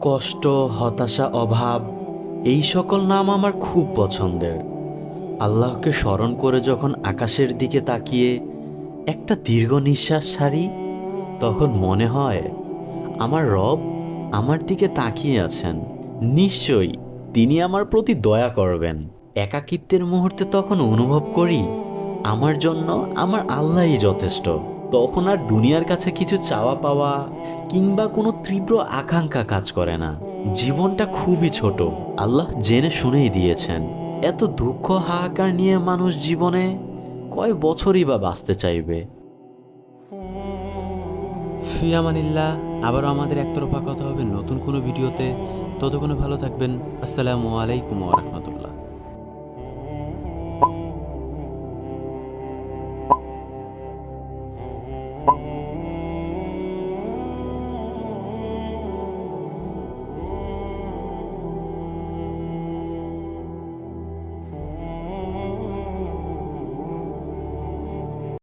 কষ্ট, হতাশা, অভাব, এই সকল নাম আমার খুব পছন্দের। আল্লাহকে স্মরণ করে যখন আকাশের দিকে তাকিয়ে একটা দীর্ঘ নিঃশ্বাস সারি, তখন মনে হয় আমার রব আমার দিকে তাকিয়ে আছেন। নিশ্চয়ই তিনি আমার প্রতি দয়া করবেন। একাকিত্বের মুহূর্তে তখন অনুভব করি, আমার জন্য আমার আল্লাহই যথেষ্ট। তখন আর দুনিয়ার কাছে কিছু চাওয়া পাওয়া কিংবা কোনো তীব্র আকাঙ্ক্ষা কাজ করে না। জীবনটা খুবই ছোট। আল্লাহ জেনে শুনেই দিয়েছেন, এত দুঃখ হাহাকার নিয়ে মানুষ জীবনে কয় বছরই বা বাঁচতে চাইবে? ফিয়ামানিল্লাহ, আবারও আমাদের একতরফা কথা হবে নতুন কোনো ভিডিওতে। ততক্ষণে ভালো থাকবেন। আসসালামু আলাইকুম ওরহমতুল্লাহ Oh.